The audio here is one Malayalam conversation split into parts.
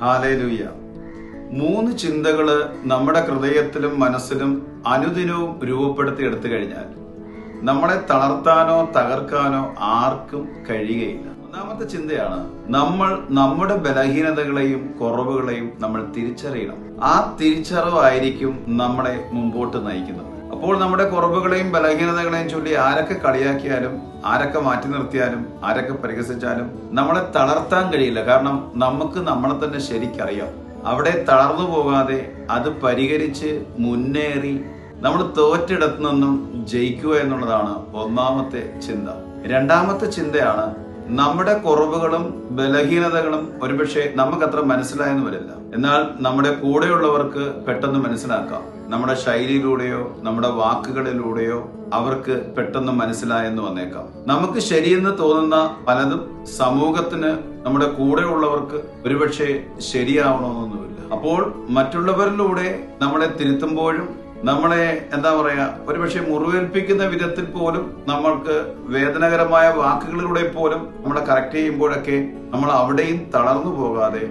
ഹാലേലൂയ. മൂന്ന് ചിന്തകൾ നമ്മുടെ ഹൃദയത്തിലും മനസ്സിലും അനുദിനവും രൂപപ്പെടുത്തി എടുത്തു കഴിഞ്ഞാൽ നമ്മളെ തളർത്താനോ തകർക്കാനോ ആർക്കും കഴിയുകയില്ല. ഒന്നാമത്തെ ചിന്തയാണ് നമ്മൾ നമ്മുടെ ബലഹീനതകളെയും കുറവുകളെയും നമ്മൾ തിരിച്ചറിയണം. ആ തിരിച്ചറിവായിരിക്കും നമ്മളെ മുമ്പോട്ട് നയിക്കുന്നത്. അപ്പോൾ നമ്മുടെ കുറവുകളെയും ബലഹീനതകളെയും ചൊല്ലി ആരൊക്കെ കളിയാക്കിയാലും ആരൊക്കെ മാറ്റി നിർത്തിയാലും ആരൊക്കെ പരിഹസിച്ചാലും നമ്മളെ തളർത്താൻ കഴിയില്ല. കാരണം നമുക്ക് നമ്മളെ തന്നെ ശരിക്കറിയാം. അവിടെ തളർന്നു പോകാതെ അത് പരിഹരിച്ച് മുന്നേറി നമ്മൾ തോറ്റിടത്തു നിന്നും ജയിക്കുക എന്നുള്ളതാണ് ഒന്നാമത്തെ ചിന്ത. രണ്ടാമത്തെ ചിന്തയാണ് നമ്മുടെ കുറവുകളും ബലഹീനതകളും ഒരുപക്ഷെ നമുക്കത്ര മനസ്സിലായെന്ന് വരില്ല. എന്നാൽ നമ്മുടെ കൂടെയുള്ളവർക്ക് പെട്ടെന്ന് മനസ്സിലാക്കാം. നമ്മുടെ ശൈലിയിലൂടെയോ നമ്മുടെ വാക്കുകളിലൂടെയോ അവർക്ക് പെട്ടെന്ന് മനസ്സിലായെന്ന് വന്നേക്കാം. നമുക്ക് ശരിയെന്ന് തോന്നുന്ന പലതും സമൂഹത്തിന് നമ്മുടെ കൂടെയുള്ളവർക്ക് ഒരുപക്ഷെ ശരിയാവണമെന്നൊന്നുമില്ല. അപ്പോൾ മറ്റുള്ളവരിലൂടെ നമ്മളെ തിരുത്തുമ്പോഴും നമ്മളെ എന്താ പറയാ ഒരുപക്ഷെ മുറിവേൽപ്പിക്കുന്ന വിധത്തിൽ പോലും നമ്മൾക്ക് വേദനകരമായ വാക്കുകളിലൂടെ പോലും നമ്മളെ കറക്റ്റ് ചെയ്യുമ്പോഴൊക്കെ നമ്മൾ അവിടെയും തളർന്നു പോകാതെ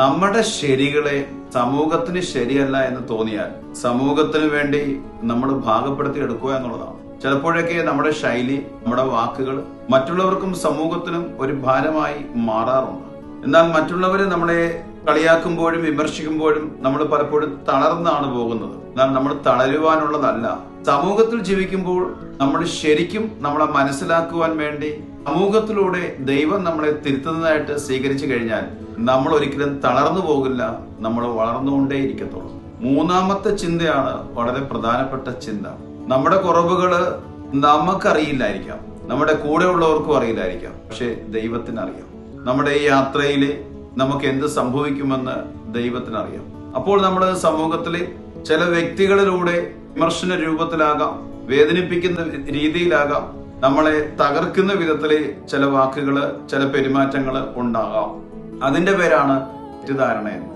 നമ്മുടെ ശരികളെ സമൂഹത്തിന് ശരിയല്ല എന്ന് തോന്നിയാൽ സമൂഹത്തിന് വേണ്ടി നമ്മൾ ഭാഗപ്പെടുത്തി എടുക്കുക എന്നുള്ളതാണ്. ചിലപ്പോഴൊക്കെ നമ്മുടെ ശൈലി നമ്മുടെ വാക്കുകൾ മറ്റുള്ളവർക്കും സമൂഹത്തിനും ഒരു ഭാരമായി മാറാറുണ്ട്. എന്നാൽ മറ്റുള്ളവര് നമ്മളെ കളിയാക്കുമ്പോഴും വിമർശിക്കുമ്പോഴും നമ്മൾ പലപ്പോഴും തളർന്നാണ് പോകുന്നത്. എന്നാൽ നമ്മൾ തളരുവാനുള്ളതല്ല. സമൂഹത്തിൽ ജീവിക്കുമ്പോൾ നമ്മൾ ശരിക്കും നമ്മളെ മനസ്സിലാക്കുവാൻ വേണ്ടി സമൂഹത്തിലൂടെ ദൈവം നമ്മളെ തിരുത്തുന്നതായിട്ട് സ്വീകരിച്ചു കഴിഞ്ഞാൽ നമ്മൾ ഒരിക്കലും തളർന്നു പോകില്ല നമ്മൾ വളർന്നുകൊണ്ടേ ഇരിക്കത്തുള്ളൂ മൂന്നാമത്തെ ചിന്തയാണ് വളരെ പ്രധാനപ്പെട്ട ചിന്ത. നമ്മുടെ കുറവുകൾ നമുക്കറിയില്ലായിരിക്കാം. നമ്മുടെ കൂടെയുള്ളവർക്കും അറിയില്ലായിരിക്കാം. പക്ഷെ ദൈവത്തിന് അറിയാം നമ്മുടെ ഈ യാത്രയിൽ നമുക്ക് എന്ത് സംഭവിക്കുമെന്ന് ദൈവത്തിന് അറിയാം അപ്പോൾ നമ്മുടെ സമൂഹത്തിലെ ചില വ്യക്തികളിലൂടെ വിമർശന രൂപത്തിലാകാം വേദനിപ്പിക്കുന്ന രീതിയിലാകാം നമ്മളെ തകർക്കുന്ന വിധത്തിലെ ചില വാക്കുകൾ ചില പെരുമാറ്റങ്ങൾ ഉണ്ടാകാം. അതിന്റെ പേരാണ് തെറ്റിദ്ധാരണ എന്ന്.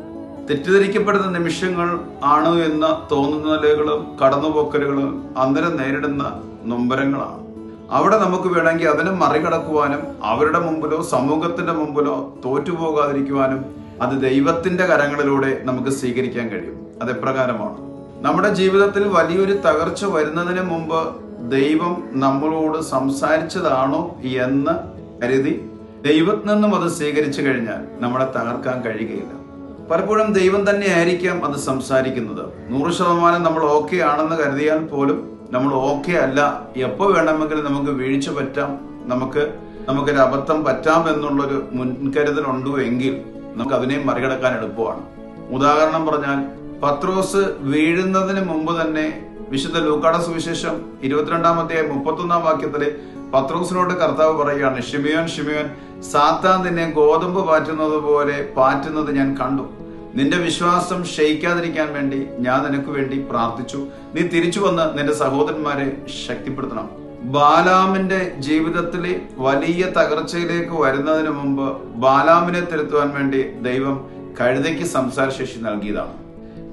തെറ്റിദ്ധരിക്കപ്പെടുന്ന നിമിഷങ്ങൾ ആണ് എന്ന് തോന്നുന്നലുകളും കടന്നുപോക്കലുകളും അന്നേരം നേരിടുന്ന നൊമ്പരങ്ങളാണ്. അവിടെ നമുക്ക് വേണമെങ്കിൽ അതിനെ മറികടക്കുവാനും അവരുടെ മുമ്പിലോ സമൂഹത്തിന്റെ മുമ്പിലോ തോറ്റുപോകാതിരിക്കുവാനും അത് ദൈവത്തിന്റെ കരങ്ങളിലൂടെ നമുക്ക് സ്വീകരിക്കാൻ കഴിയും. അതെപ്രകാരമാണ്. നമ്മുടെ ജീവിതത്തിൽ വലിയൊരു തകർച്ച വരുന്നതിന് മുമ്പ് ദൈവം നമ്മളോട് സംസാരിച്ചതാണോ എന്ന് കരുതി ദൈവത്തിൽ നിന്നും അത് സ്വീകരിച്ചു കഴിഞ്ഞാൽ നമ്മളെ തകർക്കാൻ കഴിയുകയില്ല. പലപ്പോഴും ദൈവം തന്നെ ആയിരിക്കാം അത് സംസാരിക്കുന്നത്. നൂറ് ശതമാനം നമ്മൾ ഓക്കെ ആണെന്ന് കരുതിയാൽ പോലും നമ്മൾ ഓക്കെ അല്ല. എപ്പോൾ വേണമെങ്കിലും നമുക്ക് വീഴ്ച പറ്റാം. നമുക്ക് നമുക്കൊരു അബദ്ധം പറ്റാം എന്നുള്ളൊരു മുൻകരുതലുണ്ടോ എങ്കിൽ നമുക്ക് അതിനെ മറികടക്കാൻ എളുപ്പമാണ്. ഉദാഹരണം പറഞ്ഞാൽ പത്രോസ് വീഴുന്നതിന് മുമ്പ് തന്നെ വിശുദ്ധ ലൂക്കാട സുവിശേഷം ഇരുപത്തിരണ്ടാമത്തെ മുപ്പത്തൊന്നാം വാക്യത്തിൽ പത്രോസിനോട് കർത്താവ് പറയുകയാണ് ഷിമിയോൻ ഷിമിയോൻ സാത്താൻ നിന്നെ ഗോതമ്പ് പാറ്റുന്നത് പോലെ പാറ്റുന്നത് ഞാൻ കണ്ടു. നിന്റെ വിശ്വാസം ക്ഷയിക്കാതിരിക്കാൻ വേണ്ടി ഞാൻ നിനക്ക് വേണ്ടി പ്രാർത്ഥിച്ചു. നീ തിരിച്ചു വന്ന് നിന്റെ സഹോദരന്മാരെ ശക്തിപ്പെടുത്തണം. ബാലാമിന്റെ ജീവിതത്തിലെ വലിയ തകർച്ചയിലേക്ക് വരുന്നതിന് മുമ്പ് ബാലാമിനെ തിരുത്തുവാൻ വേണ്ടി ദൈവം കഴുതയ്ക്ക് സംസാരശേഷി നൽകിയതാണ്.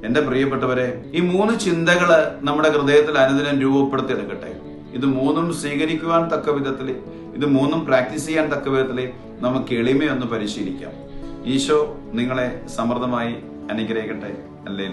എന്റെ പ്രിയപ്പെട്ടവരെ ഈ മൂന്ന് ചിന്തകൾ നമ്മുടെ ഹൃദയത്തിൽ അനുദിനം രൂപപ്പെടുത്തിയെടുക്കട്ടെ ഇത് മൂന്നും സ്വീകരിക്കുവാൻ തക്ക വിധത്തിൽ ഇത് മൂന്നും പ്രാക്ടീസ് ചെയ്യാൻ തക്ക വിധത്തിൽ നമുക്ക് എളിമയൊന്ന് പരിശീലിക്കാം. ഈശോ നിങ്ങളെ സമൃദ്ധമായി അനുഗ്രഹിക്കട്ടെ. അല്ലേ